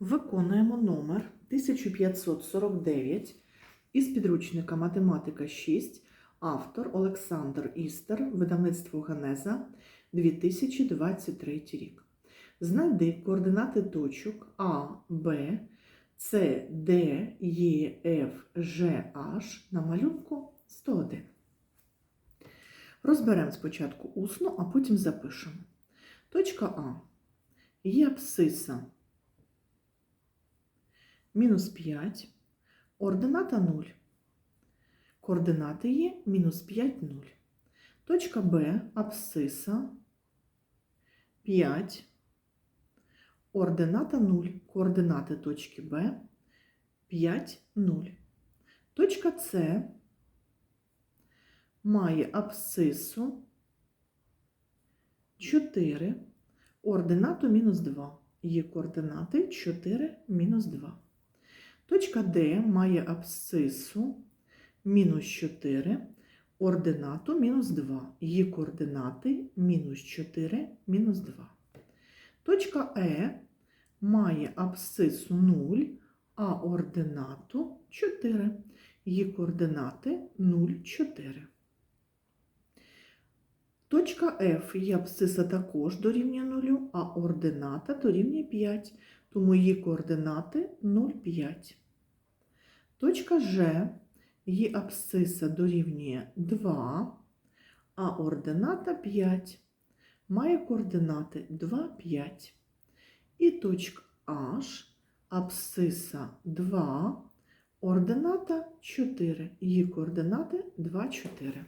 Виконуємо номер 1549 із підручника Математика 6, автор Олександр Істер, видавництво Генеза, 2023 рік. Знайди координати точок А, Б, С, Д, Е, Ф, Ж, H на малюнку 101. Розберемо спочатку усно, а потім запишемо. Точка А. Є абсциса мінус 5, ордината 0. Координати є мінус 5, 0. Точка Б, абсциса 5, ордината 0. Координати точки Б 5, 0. Точка С має абсцису 4, ординату мінус 2. Є координати 4, мінус 2. Точка Д має абсцису мінус 4, ординату мінус 2. Є координати мінус 4, мінус 2. Точка Е має абсцису 0, а ординату 4. Є координати 0, 4. Точка F є абсциса також дорівнює 0, а ордината дорівнює 5, тому її координати 0, 5. Точка Ж її абсциса дорівнює 2, а ордината 5. Має координати 2, 5. І точка H абсциса 2, ордината 4. Її координати 2, 4.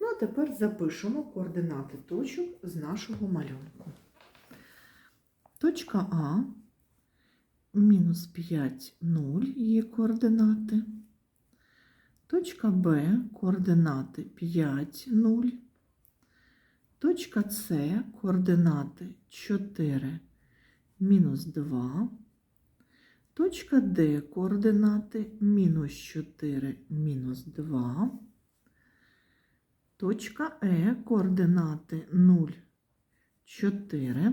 Ну, а тепер запишемо координати точок з нашого малюнку. Точка А мінус 5, 0 є координати. Точка Б координати 5, 0. Точка С координати 4, мінус 2. Точка Д координати мінус 4, мінус 2. Точка Е координати 0, 4.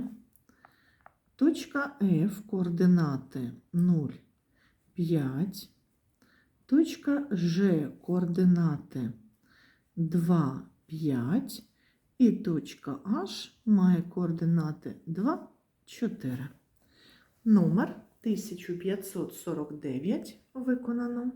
Точка Ф координати 0, 5. Точка Ж координати 2, 5. І точка H має координати 2, 4. Номер 1549 виконано.